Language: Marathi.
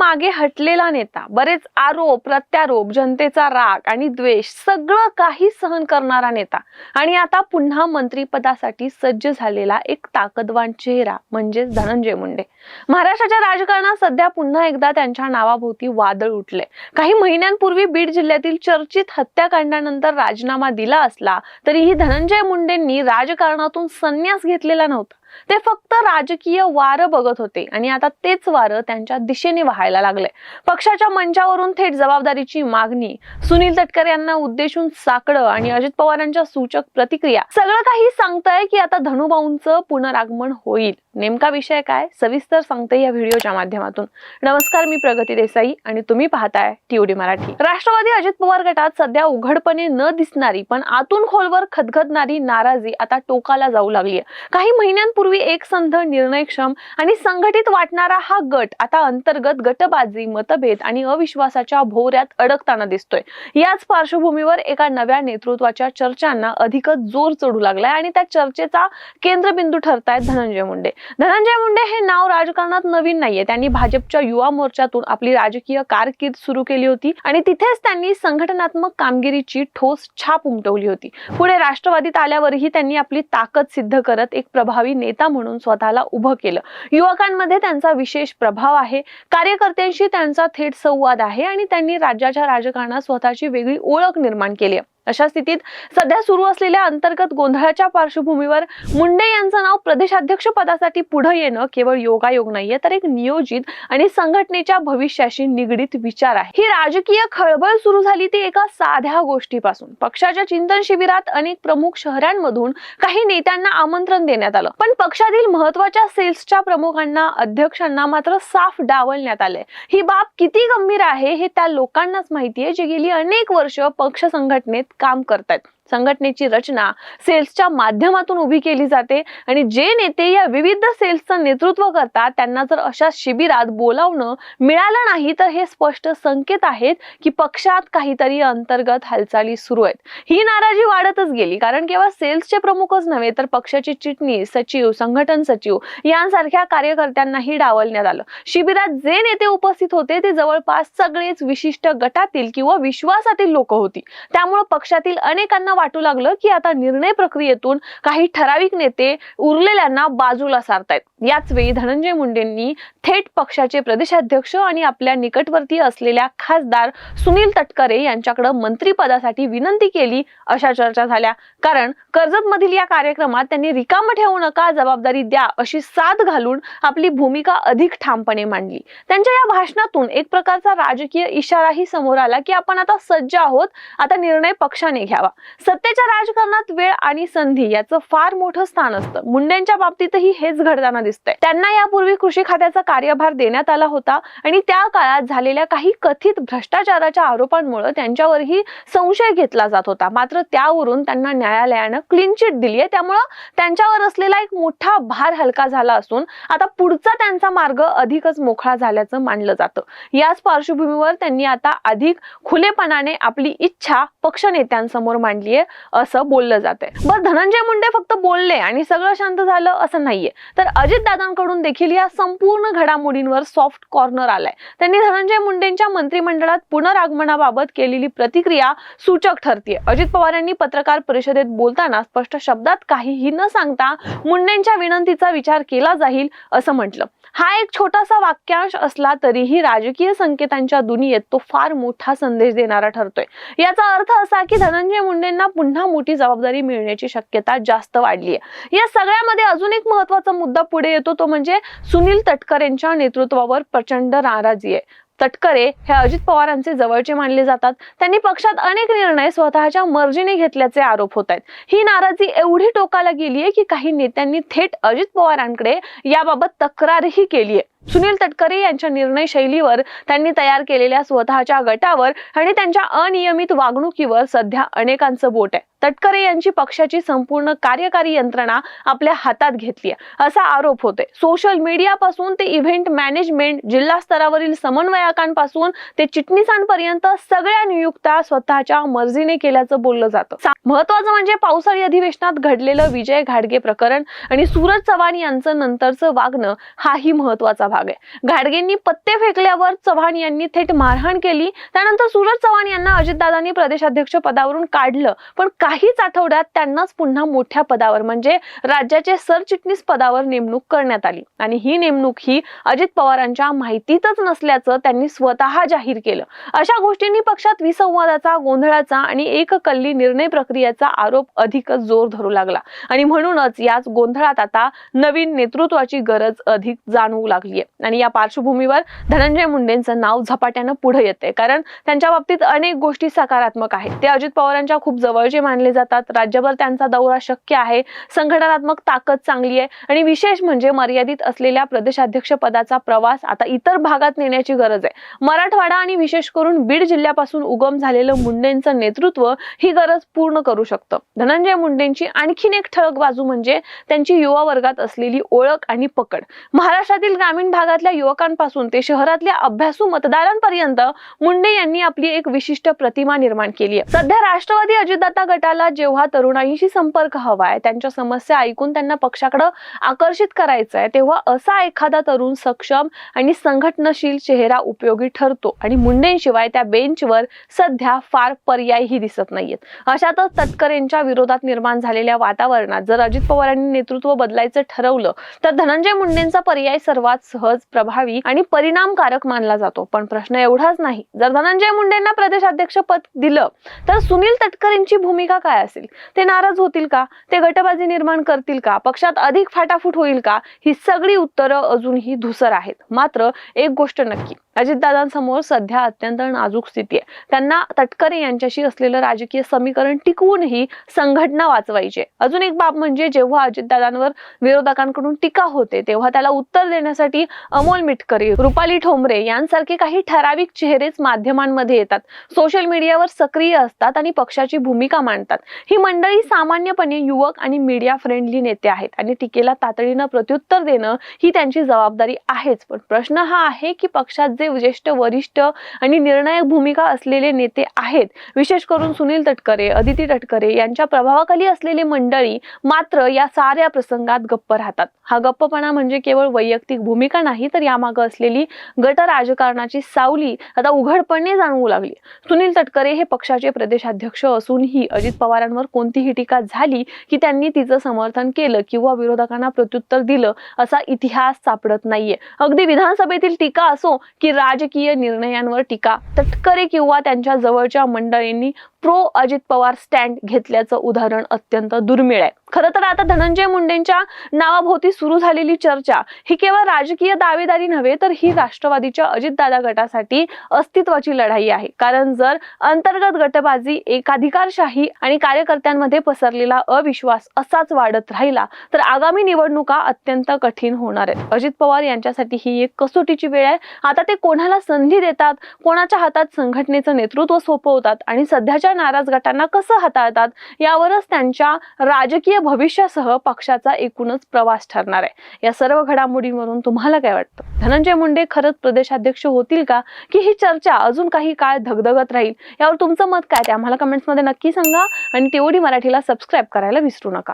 मागे हटलेला नेता बरेच आरोप प्रत्यारोप जनतेचा राग आणि द्वेष सगळं काही सहन करणारा नेता आणि आता पुन्हा मंत्रीपदासाठी सज्ज झालेला एक ताकदवान चेहरा म्हणजेच धनंजय मुंडे. महाराष्ट्राच्या राजकारणात सध्या पुन्हा एकदा त्यांच्या नावाभोवती वादळ उठले काही महिन्यांपूर्वी बीड जिल्ह्यातील चर्चित हत्याकांडानंतर राजीनामा दिला असला तरीही धनंजय मुंडेंनी राजकारणातून संन्यास घेतलेला नव्हता. ते फक्त राजकीय वारं बघत होते. आणि आता तेच वारं त्यांच्या दिशेने वाहायला लागले. पक्षाच्या मंचावरून थेट जबाबदारीची मागणी सुनील तटकरे यांना उद्देशून साकडं आणि अजित पवारांच्या सूचक प्रतिक्रिया सगळं काही सांगतंय की आता धनुभाऊंचं पुनरागमन होईल. नेमका विषय काय? सविस्तर सांगते या व्हिडिओच्या माध्यमातून. नमस्कार मी प्रगती देसाई आणि तुम्ही पाहताय टीओडी मराठी. राष्ट्रवादी अजित पवार गटात सध्या उघडपणे न दिसणारी पण आतून खोलवर खदखदणारी नाराजी आता टोकाला जाऊ लागली काही महिन्यांपूर्वी एकसंध निर्णयक्षम आणि संघटित वाटणारा हा गट आता अंतर्गत गटबाजी मतभेद आणि अविश्वासाच्या भोवऱ्यात अडकताना दिसतोय. याच पार्श्वभूमीवर एका नव्या नेतृत्वाच्या चर्चांना अधिकच जोर चढू लागलाय आणि त्या चर्चेचा केंद्रबिंदू ठरतायत धनंजय मुंडे. धनंजय मुंडे हे नाव राजकारणात नवीन नाहीये. त्यांनी भाजपच्या युवा मोर्चातून आपली राजकीय कारकीर्द सुरू केली होती आणि तिथेच त्यांनी संघटनात्मक कामगिरीची ठोस छाप उमटवली होती. पुढे राष्ट्रवादीत आल्यावरही त्यांनी आपली ताकद सिद्ध करत एक प्रभावी नेता म्हणून स्वतःला उभं केलं. युवकांमध्ये त्यांचा विशेष प्रभाव आहे. कार्यकर्त्यांशी त्यांचा थेट संवाद आहे आणि त्यांनी राज्याच्या राजकारणात स्वतःची वेगळी ओळख निर्माण केली आहे. अशा स्थितीत सध्या सुरू असलेल्या अंतर्गत गोंधळाच्या पार्श्वभूमीवर मुंडे यांचं नाव प्रदेशाध्यक्ष पदासाठी पुढे येणं केवळ योगायोग नाहीये तर एक नियोजित आणि संघटनेच्या भविष्याशी निगडीत विचार आहे. ही राजकीय खळबळ सुरू झाली ती एका साध्या गोष्टीपासून. पक्षाच्या चिंतन शिबिरात अनेक प्रमुख शहरांमधून काही नेत्यांना आमंत्रण देण्यात आलं. पण पक्षातील महत्त्वाच्या सेल्सच्या प्रमुखांना अध्यक्षांना मात्र साफ डावलण्यात आले ही बाब किती गंभीर आहे हे त्या लोकांनाच माहितीये जे गेली अनेक वर्ष पक्ष संघटनेत काम करतात संघटनेची रचना सेल्सच्या माध्यमातून उभी केली जाते. आणि जे नेते या विविध सेल्सचं नेतृत्व करतात त्यांना जर अशा शिबिरात बोलावणं मिळालं नाही तर हे स्पष्ट संकेत आहेत की पक्षात काहीतरी अंतर्गत हालचाली सुरू आहेत. ही नाराजी वाढतच गेली कारण केवळ सेल्सचे प्रमुखच नव्हे तर पक्षाचे चिटणीस सचिव संघटन सचिव यांसारख्या कार्यकर्त्यांनाही डावलण्यात आलं. शिबिरात जे नेते उपस्थित होते ते जवळपास सगळेच विशिष्ट गटातील किंवा विश्वासातील लोक होती. त्यामुळे पक्षातील अनेकांना वाटू लागलं की आता निर्णय प्रक्रियेतून काही ठराविक नेते उरलेल्यांना बाजूला सारतायत. याच वेळी धनंजय मुंडेंनी थेट पक्षाचे प्रदेशाध्यक्ष आणि आपल्या निकटवर्ती असलेल्या खासदार सुनील तटकरे यांच्याकडे मंत्रीपदासाठी विनंती केली अशा चर्चा झाल्या. कारण कर्जत मधील या कार्यक्रमात त्यांनी रिकाम ठेवू नका जबाबदारी द्या अशी साथ घालून आपली भूमिका अधिक ठामपणे मांडली. त्यांच्या या भाषणातून एक प्रकारचा राजकीय इशाराही समोर आला की आपण आता सज्ज आहोत आता निर्णय पक्षाने घ्यावा. सत्तेच्या राजकारणात वेळ आणि संधी याचं फार मोठं स्थान असतं. मुंडेंच्या बाबतीतही हेच घडताना दिसतंय. त्यांना यापूर्वी कृषी खात्याचा कार्यभार देण्यात आला होता आणि त्या काळात झालेल्या काही कथित भ्रष्टाचाराच्या आरोपांमुळे त्यांच्यावरही संशय घेतला जात होता. मात्र त्यावरून त्यांना न्यायालयानं क्लीन चिट दिली आहे. त्यामुळं त्यांच्यावर असलेला एक मोठा भार हलका झाला असून आता पुढचा त्यांचा मार्ग अधिकच मोकळा झाल्याचं मानलं जातं. याच पार्श्वभूमीवर त्यांनी आता अधिक खुलेपणाने आपली इच्छा पक्षनेत्यांसमोर मांडली आहे असं बोललं जातंय. बरं धनंजय मुंडे फक्त बोलले आणि सगळं शांत झालं असं नाहीये. तर अजित दादांकडून देखील या संपूर्ण घडामोडींवर सॉफ्ट कॉर्नर आलाय. त्यांनी धनंजय मुंडेंच्या मंत्रिमंडळात पुनरागमनाबाबत केलेली प्रतिक्रिया सूचक ठरतीये. अजित पवार यांनी पत्रकार परिषदेत बोलताना स्पष्ट शब्दात काहीही न सांगता मुंडेंच्या विनंतीचा विचार केला जाईल असं म्हटलं. हा एक छोटासा वाक्यांश असला तरीही राजकीय संकेतांच्या दुनियेत तो फार मोठा संदेश देणारा ठरतोय. याचा अर्थ असा की धनंजय मुंडेंना पुन्हा मोठी जबाबदारी मिळण्याची शक्यता जास्त वाढली आहे या सगळ्यामध्ये अजून एक महत्त्वाचा मुद्दा पुढे येतो तो म्हणजे सुनील तटकर यांच्या नेतृत्वावर प्रचंड नाराजी आहे. तटकरे हे अजित पवारांचे जवळचे मानले जातात. त्यांनी पक्षात अनेक निर्णय स्वतःच्या मर्जीने घेतल्याचे आरोप होत आहेत. ही नाराजी एवढी टोकाला गेली आहे की काही नेत्यांनी थेट अजित पवारांकडे याबाबत तक्रारही केली आहे सुनील तटकरे यांच्या निर्णय शैलीवर त्यांनी तयार केलेल्या स्वतःच्या गटावर आणि त्यांच्या अनियमित वागणुकीवर सध्या अनेकांचं बोट आहे. तटकरे यांची पक्षाची संपूर्ण कार्यकारी यंत्रणा आपल्या हातात घेतली असा आरोप होते सोशल मीडियापासून ते इव्हेंट मॅनेजमेंट जिल्हा स्तरावरील समन्वयकांपासून ते चिटणीसांपर्यंत सगळ्या नियुक्त्या स्वतःच्या मर्जीने केल्याचं बोललं जातं. महत्वाचं म्हणजे पावसाळी अधिवेशनात घडलेलं विजय घाडगे प्रकरण आणि सूरज चव्हाण यांचं नंतरचं वागणं हाही महत्त्वाचा भाग आहे. घाडगेंनी पत्ते फेकल्यावर चव्हाण यांनी थेट मारहाण केली. त्यानंतर सूरज चव्हाण यांना अजितदादांनी प्रदेशाध्यक्ष पदावरून काढलं. पण काहीच आठवड्यात त्यांनाच पुन्हा मोठ्या पदावर म्हणजे राज्याचे सरचिटणीस पदावर नेमणूक करण्यात आली. आणि ही नेमणूक ही अजित पवारांच्या माहितीतच नसल्याचं त्यांनी स्वतः जाहीर केलं. अशा गोष्टींनी पक्षात विसंवादाचा गोंधळाचा आणि एककल्ली निर्णय प्रक्रियेचा आरोप अधिकच जोर धरू लागला. आणि म्हणूनच याच गोंधळात आता नवीन नेतृत्वाची गरज अधिक जाणवू लागली आहे आणि या पार्श्वभूमीवर धनंजय मुंडेंचं नाव झपाट्यानं पुढे येते कारण त्यांच्या बाबतीत अनेक गोष्टी सकारात्मक आहेत. ते अजित पवारांच्या खूप जवळचे मानले जातात. राज्यभर त्यांचा दौरा शक्य आहे. संघटनात्मक ताकद चांगली आहे. आणि विशेष म्हणजे मर्यादित असलेल्या प्रदेशाध्यक्ष पदाचा प्रवास आता इतर भागात नेण्याची गरज आहे. मराठवाडा आणि विशेष करून बीड जिल्ह्यापासून उगम झालेलं मुंडेंचं नेतृत्व ही गरज पूर्ण करू शकतं. धनंजय मुंडेंची आणखीन एक ठळक बाजू म्हणजे त्यांची युवा वर्गात असलेली ओळख आणि पकड. महाराष्ट्रातील ग्रामीण भागातल्या युवकांपासून ते शहरातल्या अभ्यासू मतदारांपर्यंत मुंडे यांनी आपली एक विशिष्ट प्रतिमा निर्माण केली आहे. सध्या राष्ट्रवादी अजितदाता पक्षाला जेव्हा तरुणाईशी संपर्क हवाय त्यांच्या समस्या ऐकून त्यांना पक्षाकडे आकर्षित करायचं आहे तेव्हा असा एखादा तरुण सक्षम आणि संघटनशील चेहरा उपयोगी ठरतो. आणि मुंडेंशिवाय त्या बेंचवर सध्या फार पर्यायही दिसत नाहीयेत. अशातच तटकरेंच्या विरोधात निर्माण झालेल्या वातावरणात जर अजित पवारांनी नेतृत्व बदलायचं ठरवलं तर धनंजय मुंडेंचा पर्याय सर्वात सहज प्रभावी आणि परिणामकारक मानला जातो. पण प्रश्न एवढाच नाही जर धनंजय मुंडेंना प्रदेशाध्यक्ष पद दिलं तर सुनील तटकरेंची भूमिका काय असेल? ते नाराज होतील का? ते गटबाजी निर्माण करतील का? पक्षात अधिक फाटाफूट होईल का? ही सगळी उत्तरं अजूनही धुसर आहेत. मात्र एक गोष्ट नक्की अजितदादांसमोर सध्या अत्यंत नाजूक स्थिती आहे. त्यांना तटकरे यांच्याशी असलेलं राजकीय समीकरण टिकवूनही संघटना वाचवायची अजून एक बाब म्हणजे जेव्हा अजितदादांवर विरोधकांकडून टीका होते तेव्हा त्याला उत्तर देण्यासाठी अमोल मिटकरी रुपाली ठोंबरे यांसारखे काही ठराविक चेहरेच माध्यमांमध्ये येतात. सोशल मीडियावर सक्रिय असतात आणि पक्षाची भूमिका मांडतात. ही मंडळी सामान्यपणे युवक आणि मीडिया फ्रेंडली नेते आहेत आणि टीकेला तातडीनं प्रत्युत्तर देणं ही त्यांची जबाबदारी आहेच. पण प्रश्न हा आहे की पक्षात जे ज्येष्ठ वरिष्ठ आणि निर्णायक भूमिका असलेले नेते आहेत. विशेष करून सुनील तटकरे अदिती तटकरे यांच्या प्रभावाखाली असलेली मंडळी मात्र या साऱ्या प्रसंगात गप्प राहतात. हा गप्पपणा म्हणजे केवळ वैयक्तिक भूमिका नाही तर यामागे असलेली गट राजकारणाची सावली आता उघडपणे जाणवू लागली. सुनील तटकरे हे पक्षाचे प्रदेशाध्यक्ष असूनही अजित पवारांवर कोणतीही टीका झाली की त्यांनी तिचं समर्थन केलं किंवा विरोधकांना प्रत्युत्तर दिलं असा इतिहास सापडत नाहीये. अगदी विधानसभेतील टीका असो की राजकीय निर्णयांवर टीका तटकरे किंवा त्यांच्या जवळच्या मंडळींनी प्रो अजित पवार स्टँड घेतल्याचं उदाहरण अत्यंत दुर्मिळ आहे. खरं तर आता धनंजय मुंडेंच्या नावाभोवती सुरू झालेली चर्चा ही केवळ राजकीय दावेदारी नव्हे तर ही राष्ट्रवादीच्या अजितदादा गटासाठी अस्तित्वाची लढाई आहे. कारण जर अंतर्गत गटबाजी एकाधिकारशाही आणि कार्यकर्त्यांमध्ये पसरलेला अविश्वास असाच वाढत राहिला तर आगामी निवडणुका अत्यंत कठीण होणार आहेत. अजित पवार यांच्यासाठी ही एक कसोटीची वेळ आहे. आता ते कोणाला संधी देतात कोणाच्या हातात संघटनेचं नेतृत्व सोपवतात आणि सध्याच्या नाराज गटांना कसं हाताळतात यावरच त्यांच्या राजकीय भविष्यासह पक्षाचा एकूणच प्रवास ठरणार आहे. या सर्व घडामोडींवरून तुम्हाला काय वाटतं? धनंजय मुंडे खरंच प्रदेशाध्यक्ष होतील का? की ही चर्चा अजून काही काळ धगधगत राहील? यावर तुमचं मत काय ते आम्हाला कमेंट्समध्ये नक्की सांगा आणि तेवढी मराठीला सबस्क्राईब करायला विसरू नका.